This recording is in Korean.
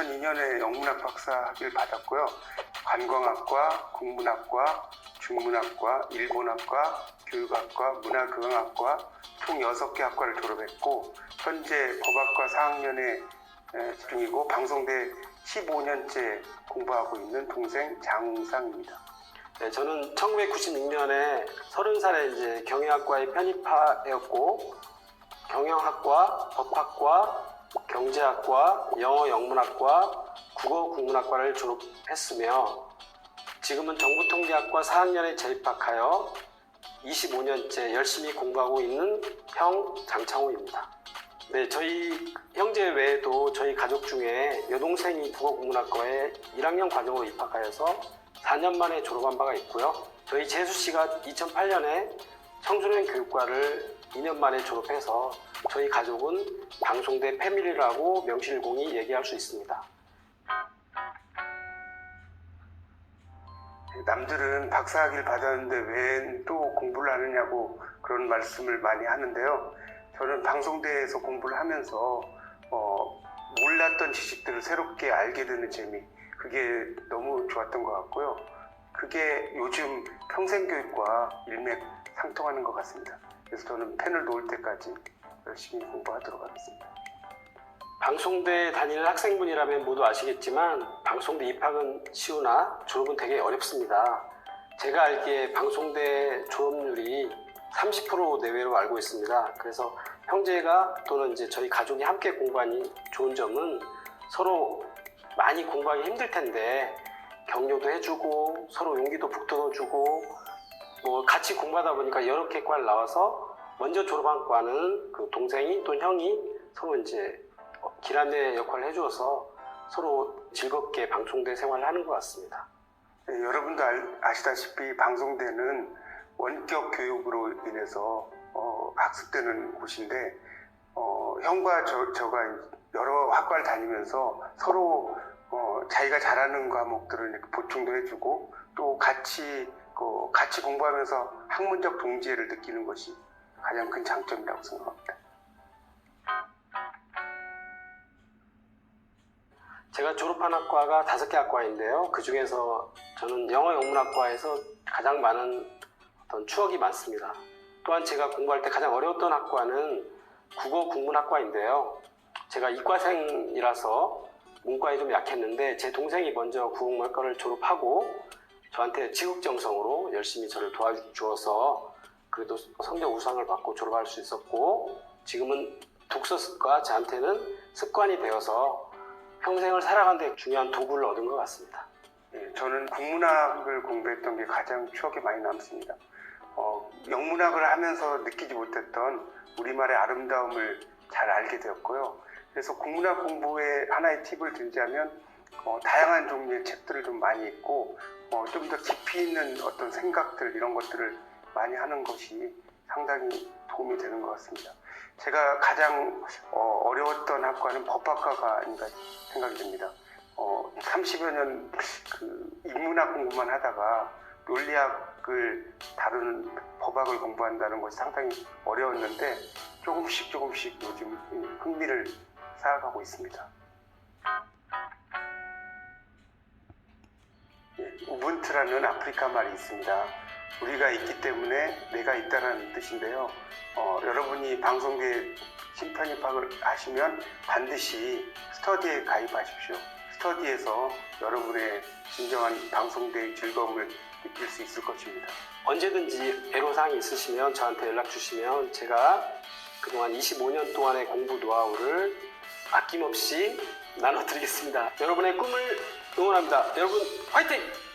2002년에 영문학 박사 학위를 받았고요. 관광학과, 국문학과, 중문학과, 일본학과, 교육학과, 문화교양학과 총 6개 학과를 졸업했고 현재 법학과 4학년에 중이고 방송대 15년째 공부하고 있는 동생 장웅상입니다. 네, 저는 1996년에 30살에 이제 경영학과에 편입하였고 경영학과, 법학과, 경제학과, 영어 영문학과, 국어 국문학과를 졸업했으며 지금은 정부통계학과 4학년에 재입학하여 25년째 열심히 공부하고 있는 형 장창호입니다. 네, 저희 형제 외에도 저희 가족 중에 여동생이 국어국문학과에 1학년 과정으로 입학하여서 4년 만에 졸업한 바가 있고요. 저희 재수 씨가 2008년에 청소년 교육과를 2년 만에 졸업해서 저희 가족은 방송대 패밀리라고 명실공히 얘기할 수 있습니다. 남들은 박사학위를 받았는데 왜 또 공부를 하느냐고 그런 말씀을 많이 하는데요. 저는 방송대에서 공부를 하면서 어, 몰랐던 지식들을 새롭게 알게 되는 재미 그게 너무 좋았던 것 같고요. 그게 요즘 평생교육과 일맥 상통하는 것 같습니다. 그래서 저는 펜을 놓을 때까지 열심히 공부하도록 하겠습니다. 방송대 다니는 학생분이라면 모두 아시겠지만 방송대 입학은 쉬우나 졸업은 되게 어렵습니다. 제가 알기에 방송대 졸업률이 30% 내외로 알고 있습니다. 그래서 형제가 또는 이제 저희 가족이 함께 공부하니 좋은 점은 서로 많이 공부하기 힘들 텐데 격려도 해주고 서로 용기도 북돋아주고 뭐 같이 공부하다 보니까 여러 개 과를 나와서 먼저 졸업한 과는 그 동생이 또 형이 서로 이제 어, 길안내 역할을 해주어서 서로 즐겁게 방송대 생활을 하는 것 같습니다. 네, 여러분도 알- 아시다시피 방송대는 원격 교육으로 인해서 어, 학습되는 곳인데 어, 형과 저, 저가 여러 학과를 다니면서 서로 어, 자기가 잘하는 과목들을 보충도 해주고 또 같이 그, 같이 공부하면서 학문적 동지애를 느끼는 것이 가장 큰 장점이라고 생각합니다. 제가 졸업한 학과가 다섯 개 학과인데요. 그 중에서 저는 영어 영문학과에서 가장 많은 어떤 추억이 많습니다. 또한 제가 공부할 때 가장 어려웠던 학과는 국어 국문학과인데요. 제가 이과생이라서 문과에 좀 약했는데 제 동생이 먼저 국어국문학과를 졸업하고 저한테 지극정성으로 열심히 저를 도와주어서 그래도 성적 우상을 받고 졸업할 수 있었고 지금은 독서 습관 저한테는 습관이 되어서 평생을 살아가는데 중요한 도구를 얻은 것 같습니다. 예, 저는 국문학을 공부했던 게 가장 추억에 많이 남습니다. 어, 영문학을 하면서 느끼지 못했던 우리말의 아름다움을 잘 알게 되었고요. 그래서 국문학 공부에 하나의 팁을 들자면 어, 다양한 종류의 책들을 좀 많이 읽고 어, 좀 더 깊이 있는 어떤 생각들 이런 것들을 많이 하는 것이 상당히 도움이 되는 것 같습니다. 제가 가장 어, 어려웠던 학과는 법학과가 아닌가 생각이 됩니다. 어, 30여 년 그 인문학 공부만 하다가 논리학을 다루는 법학을 공부한다는 것이 상당히 어려웠는데 조금씩 조금씩 요즘 흥미를 쌓아가고 있습니다. 예, 우분투라는 아프리카 말이 있습니다. 우리가 있기 때문에 내가 있다는 뜻인데요. 어, 여러분이 방송계 심편입학을 하시면 반드시 스터디에 가입하십시오. 스터디에서 여러분의 진정한 방송대의 즐거움을 느낄 수 있을 것입니다. 언제든지 애로사항이 있으시면 저한테 연락 주시면 제가 그동안 25년 동안의 공부 노하우를 아낌없이 나눠드리겠습니다. 여러분의 꿈을 응원합니다. 여러분 화이팅!